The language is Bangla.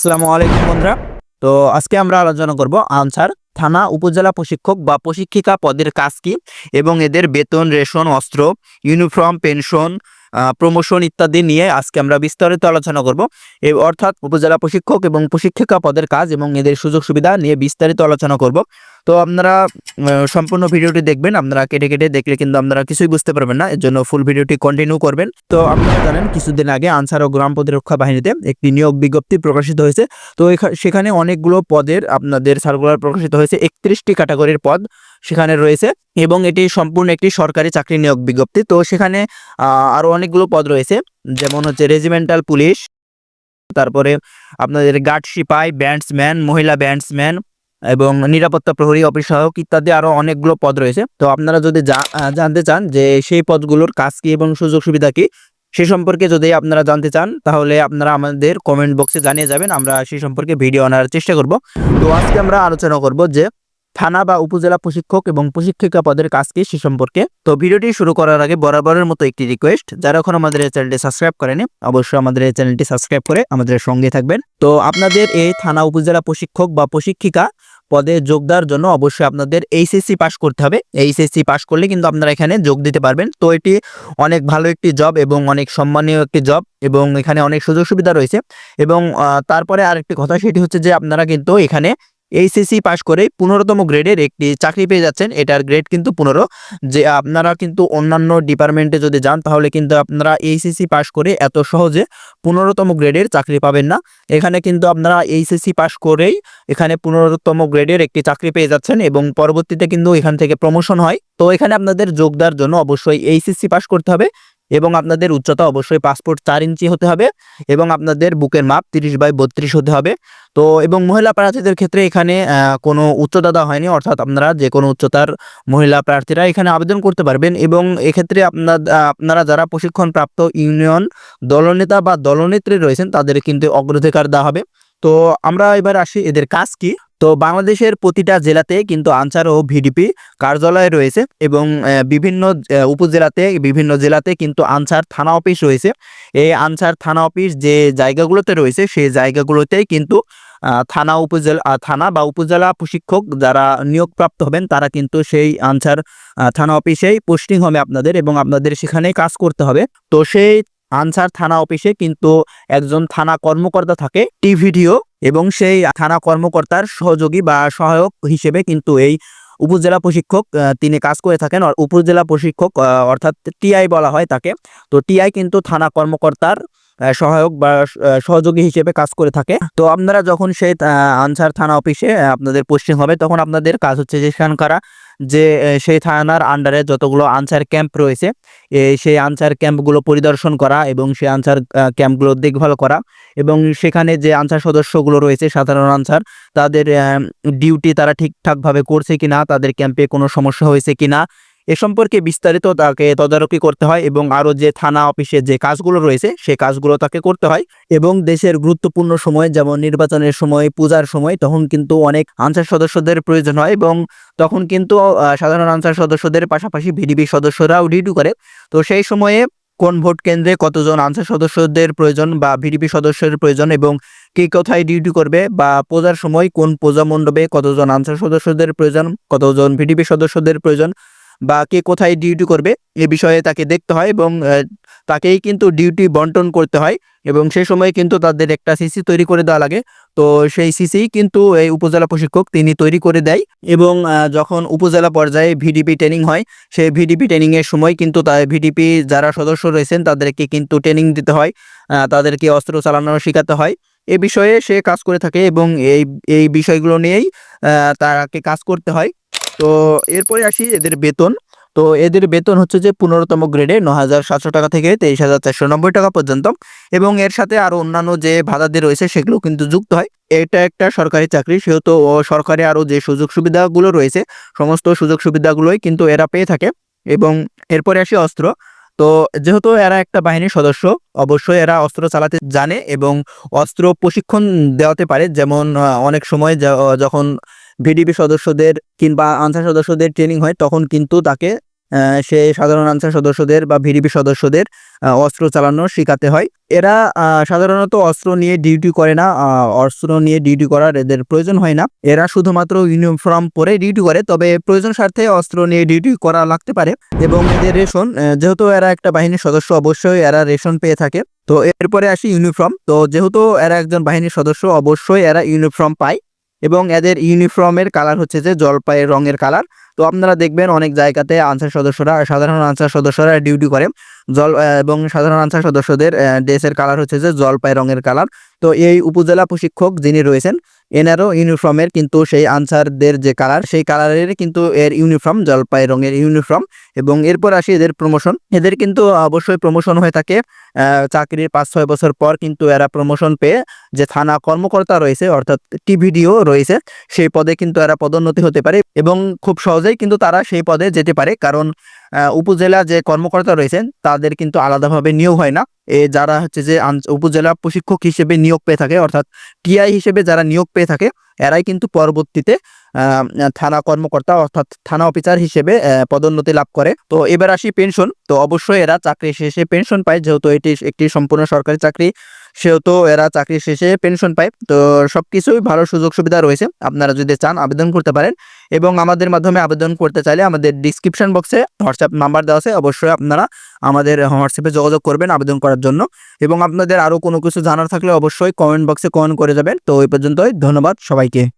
আসসালামু আলাইকুম বন্ধুরা। তো আজকে আমরা আলোচনা করব আনসার থানা উপজেলা প্রশিক্ষক বা প্রশিক্ষিকা পদের কাজ কি এবং এদের বেতন, রেশন, অস্ত্র, ইউনিফর্ম, পেনশন প্রমোশন ইত্যাদি নিয়ে আজকে আমরা বিস্তারিত আলোচনা করব। এ অর্থাৎ উপজেলা প্রশিক্ষক এবং প্রশিক্ষিকা পদের কাজ এবং এদের সুযোগ সুবিধা নিয়ে বিস্তারিত আলোচনা করব। তো আপনারা সম্পূর্ণ ভিডিওটি দেখবেন, আপনারা কেটে কেটে দেখলে কিন্তু আপনারা কিছুই বুঝতে পারবেন না, এর জন্য ফুল ভিডিওটি কন্টিনিউ করবেন। তো আপনারা জানেন, কিছুদিন আগে আনসার ও গ্রাম প্রতিরক্ষা বাহিনীতে একটি নিয়োগ বিজ্ঞপ্তি প্রকাশিত হয়েছে। তো সেখানে অনেকগুলো পদের আপনাদের সার্কুলার প্রকাশিত হয়েছে, একত্রিশটি ক্যাটাগরির পদ সেখানে রয়েছে এবং এটি সম্পূর্ণ একটি সরকারি চাকরি নিয়োগ বিজ্ঞপ্তি। তো সেখানে আরও অনেকগুলো পদ রয়েছে, যেমন হচ্ছে রেজিমেন্টাল পুলিশ তারপরে আপনাদের গার্ড সিপাই ব্যান্ডসম্যান মহিলা ব্যান্ডসম্যান এবং নিরাপত্তা প্রহরী, অফিস সহায়ক ইত্যাদি আরও অনেকগুলো পদ রয়েছে। তো আপনারা যদি জানতে চান যে সেই পদগুলোর কাজ কি এবং সুযোগ সুবিধা কী, সে সম্পর্কে যদি আপনারা জানতে চান, তাহলে আপনারা আমাদের কমেন্ট বক্সে জানিয়ে যাবেন, আমরা সেই সম্পর্কে ভিডিও আনার চেষ্টা করব। তো আজকে আমরা আলোচনা করব যে থানা বা উপজেলা প্রশিক্ষক এবং প্রশিক্ষিকা পদের কাজ কি সে সম্পর্কে। তো ভিডিওটি শুরু করার আগে বরাবরের মতো একটি রিকোয়েস্ট যারা এখন আমাদের এই চ্যানেলটি সাবস্ক্রাইব করেনি, অবশ্যই আমাদের এই চ্যানেলটি সাবস্ক্রাইব করে আমাদের সঙ্গে থাকবেন। তো আপনাদের এই থানা, উপজেলা প্রশিক্ষক বা প্রশিক্ষিকা পদে যোগ দেওয়ার জন্য অবশ্যই আপনাদের এইচএসসি পাস করতে হবে। এইচএসসি পাস করলে কিন্তু আপনারা এখানে যোগ দিতে পারবেন। তো এটি অনেক ভালো একটি জব এবং অনেক সম্মানীয় একটি জব এবং এখানে অনেক সুযোগ সুবিধা রয়েছে। এবং তারপরে আরেকটি কথা সেটি হচ্ছে যে আপনারা কিন্তু এখানে এইচএসসি পাশ করে পনেরোতম গ্রেডের একটি চাকরি পেয়ে যাচ্ছেন। এটার গ্রেড কিন্তু পনেরো। যে আপনারা কিন্তু অন্যান্য ডিপার্টমেন্টে যদি যান, তাহলে কিন্তু আপনারা এইচএসি পাশ করে এত সহজে পনেরোতম গ্রেডের চাকরি পাবেন না। এখানে কিন্তু আপনারা এইচএসসি পাশ করেই এখানে পনেরোতম গ্রেডের একটি চাকরি পেয়ে যাচ্ছেন এবং পরবর্তীতে কিন্তু এখান থেকে প্রমোশন হয়। তো এখানে আপনাদের যোগ দেওয়ার জন্য অবশ্যই এইচএসসি পাশ করতে হবে। এবং আপনাদের উচ্চতা অবশ্যই পাসপোর্ট চার ইঞ্চি হতে হবে এবং আপনাদের বুকের মাপ তিরিশ বাই বত্রিশ হতে হবে। তো এবং মহিলা প্রার্থীদের ক্ষেত্রে এখানে কোনো উচ্চতা দেওয়া হয়নি, অর্থাৎ আপনারা যে কোনো উচ্চতার মহিলা প্রার্থীরা এখানে আবেদন করতে পারবেন এবং এক্ষেত্রে আপনার আপনারা যারা প্রশিক্ষণপ্রাপ্ত ইউনিয়ন দলনেতা বা দলনেত্রী রয়েছেন তাদের কিন্তু অগ্রাধিকার দেওয়া হবে। তো আমরা এবার আসি, এদের কাজ কি? তো বাংলাদেশের প্রতিটা জেলাতে কিন্তু আনসার ও ভিডিপি কার্যালয় রয়েছে এবং বিভিন্ন উপজেলাতে, বিভিন্ন জেলাতে কিন্তু আনসার থানা অফিস রয়েছে। এই আনসার থানা অফিস যে জায়গাগুলোতে রয়েছে, সেই জায়গাগুলোতেই কিন্তু থানা উপজেলা থানা বা উপজেলা প্রশিক্ষক যারা নিয়োগপ্রাপ্ত হবেন, তারা কিন্তু সেই আনসার থানা অফিসেই পোস্টিং হবে আপনাদের এবং আপনাদের সেখানেই কাজ করতে হবে। তো সেই আনসার থানা অফিসে কিন্তু একজন থানা কর্মকর্তা থাকে টি ভিডিও এবং সেই থানা কর্মকর্তার সহযোগী বা সহায়ক হিসেবে কিন্তু এই উপজেলা প্রশিক্ষক তিনি কাজ করে থাকেন। উপজেলা প্রশিক্ষক অর্থাৎ টিআই বলা হয় তাকে। তো টিআই কিন্তু থানা কর্মকর্তার সহায়ক বা সহযোগী হিসেবে কাজ করে থাকে। তো আপনারা যখন সেই আনসার থানা অফিসে আপনাদের পোস্টিং হবে, তখন আপনাদের কাজ হচ্ছে যে সেখানকার যে সেই থানার আন্ডারে যতগুলো আনসার ক্যাম্প রয়েছে সেই আনসার ক্যাম্পগুলো পরিদর্শন করা এবং সেই আনসার ক্যাম্পগুলো দেখভাল করা এবং সেখানে যে আনসার সদস্যগুলো রয়েছে, সাধারণ আনসার, তাদের ডিউটি তারা ঠিকঠাকভাবে করছে কি না তাদের ক্যাম্পে কোনো সমস্যা হয়েছে কিনা এ সম্পর্কে বিস্তারিত তাকে তদারকি করতে হয় এবং আরও যে থানা অফিসে যে কাজগুলো রয়েছে, সে কাজগুলো তাকে করতে হয় এবং দেশের গুরুত্বপূর্ণ সময়, যেমন নির্বাচনের সময়, পূজার সময়, তখন কিন্তু অনেক আনসার সদস্যদের প্রয়োজন হয় এবং তখন কিন্তু সাধারণ আনসার সদস্যদের পাশাপাশি ভিডিপি সদস্যরাও ডিউটি করে। তো সেই সময়ে কোন ভোট কেন্দ্রে কতজন আনসার সদস্যদের প্রয়োজন বা ভিডিপি সদস্যের প্রয়োজন এবং কে কোথায় ডিউটি করবে বা পূজার সময় কোন পূজা মণ্ডপে কতজন আনসার সদস্যদের প্রয়োজন, কতজন ভিডিপি সদস্যদের প্রয়োজন বা কে কোথায় ডিউটি করবে এ বিষয়ে তাকে দেখতে হয় এবং তাকেই কিন্তু ডিউটি বন্টন করতে হয় এবং সেই সময় কিন্তু তাদের একটা সিসি তৈরি করে দেওয়া লাগে। তো সেই সিসি কিন্তু এই উপজেলা প্রশিক্ষক তিনি তৈরি করে দেয় এবং যখন উপজেলা পর্যায়ে ভিডিপি ট্রেনিং হয়, সেই ভিডিপি ট্রেনিং এর সময় কিন্তু তার ভিডিপি যারা সদস্য রয়েছেন তাদেরকে কিন্তু ট্রেনিং দিতে হয় তাদেরকে অস্ত্র চালানো শেখাতে হয়। এ বিষয়ে সে কাজ করে থাকে এবং এই এই বিষয়গুলো নিয়েই তাকে কাজ করতে হয়। তো এরপরে আসি এদের বেতন। তো এদের বেতন হচ্ছে যে পনেরোতম গ্রেডে ন হাজার সাতশো টাকা থেকে তেইশ হাজার চারশো নব্বই টাকা পর্যন্ত। এবং এর সাথে আরও অন্যান্য যে ভাতাদি রয়েছে সেগুলো কিন্তু যুক্ত হয়। এটা একটা সরকারি চাকরি, সেহেতু সরকারি আরও যে সুযোগ সুবিধাগুলো রয়েছে, সমস্ত সুযোগ সুবিধাগুলোই কিন্তু এরা পেয়ে থাকে। এবং এরপরে আসি অস্ত্র। তো যেহেতু এরা একটা বাহিনীর সদস্য, অবশ্যই এরা অস্ত্র চালাতে জানে এবং অস্ত্র প্রশিক্ষণ দেওয়াতে পারে। যেমন অনেক সময় যখন ভিডিপি সদস্যদের কিংবা আনসার সদস্যদের ট্রেনিং হয়, তখন কিন্তু তাকে সে সাধারণ আনসার সদস্যদের বা ভিডিপি সদস্যদের অস্ত্র চালানো শেখাতে হয়। এরা সাধারণত অস্ত্র নিয়ে ডিউটি করে না অস্ত্র নিয়ে ডিউটি করার এদের প্রয়োজন হয় না। এরা শুধুমাত্র ইউনিফর্ম পরে ডিউটি করে, তবে প্রয়োজন স্বার্থে অস্ত্র নিয়ে ডিউটি করা লাগতে পারে। এবং এদের রেশন যেহেতু এরা একটা বাহিনীর সদস্য, অবশ্যই এরা রেশন পেয়ে থাকে। তো এরপরে আসি ইউনিফর্ম তো যেহেতু এরা একজন বাহিনীর সদস্য, অবশ্যই এরা ইউনিফর্ম পায়। এবং এদের ইউনিফর্মের কালার হচ্ছে যে জলপাইয়ের রঙের কালার তো আপনারা দেখবেন অনেক জায়গাতে আনসার সদস্যরা, সাধারণ আনসার সদস্যরা ডিউটি করে। জল এবং সাধারণ আনসার সদস্যদের ড্রেসের কালার হচ্ছে যে জলপাই রঙের কালার তো এই উপজেলা প্রশিক্ষক যিনি রয়েছেন এনারও ইউনিফর্মের কিন্তু সেই আনসারদের যে কালার সেই কালারের কিন্তু এর ইউনিফর্ম জলপাই রঙের ইউনিফর্ম এবং এরপর আসি এদের প্রমোশন এদের কিন্তু অবশ্যই প্রমোশন হয়ে থাকে। চাকরির পাঁচ ছয় বছর পর কিন্তু এরা প্রমোশন পেয়ে যে থানা কর্মকর্তা রয়েছে, অর্থাৎ টিভিডিও রয়েছে, সেই পদে কিন্তু এরা পদোন্নতি হতে পারে এবং খুব সহজেই কিন্তু তারা সেই পদে যেতে পারে। কারণ উপজেলা যে কর্মকর্তা রয়েছেন, তাদের কিন্তু আলাদাভাবে নিয়োগ হয় না। যারা হচ্ছে যে উপজেলা প্রশিক্ষক হিসেবে নিয়োগ পেয়ে থাকে, অর্থাৎ টিআই হিসেবে যারা নিয়োগ পেয়ে থাকে, এরাই কিন্তু পরবর্তীতে থানা কর্মকর্তা অর্থাৎ থানা অফিসার হিসেবে পদোন্নতি লাভ করে। তো এবার আসি পেনশন। তো অবশ্যই এরা চাকরি শেষে পেনশন পায়, যেহেতু এটি একটি সম্পূর্ণ সরকারি চাকরি। সেহেতু এরা চাকরি শেষে পেনশন পায়। তো সব কিছুই ভালো সুযোগ সুবিধা রয়েছে। আপনারা যদি চান আবেদন করতে পারেন এবং আমাদের মাধ্যমে আবেদন করতে চাইলে আমাদের ডিসক্রিপশন বক্সে হোয়াটসঅ্যাপ নাম্বার দেওয়া আছে। অবশ্যই আপনারা আমাদের হোয়াটসঅ্যাপে যোগাযোগ করবেন আবেদন করার জন্য। এবং আপনাদের আরও কোনো কিছু জানার থাকলে অবশ্যই কমেন্ট বক্সে কমেন্ট করে যাবেন। তো ওই পর্যন্তই। ধন্যবাদ সবাইকে।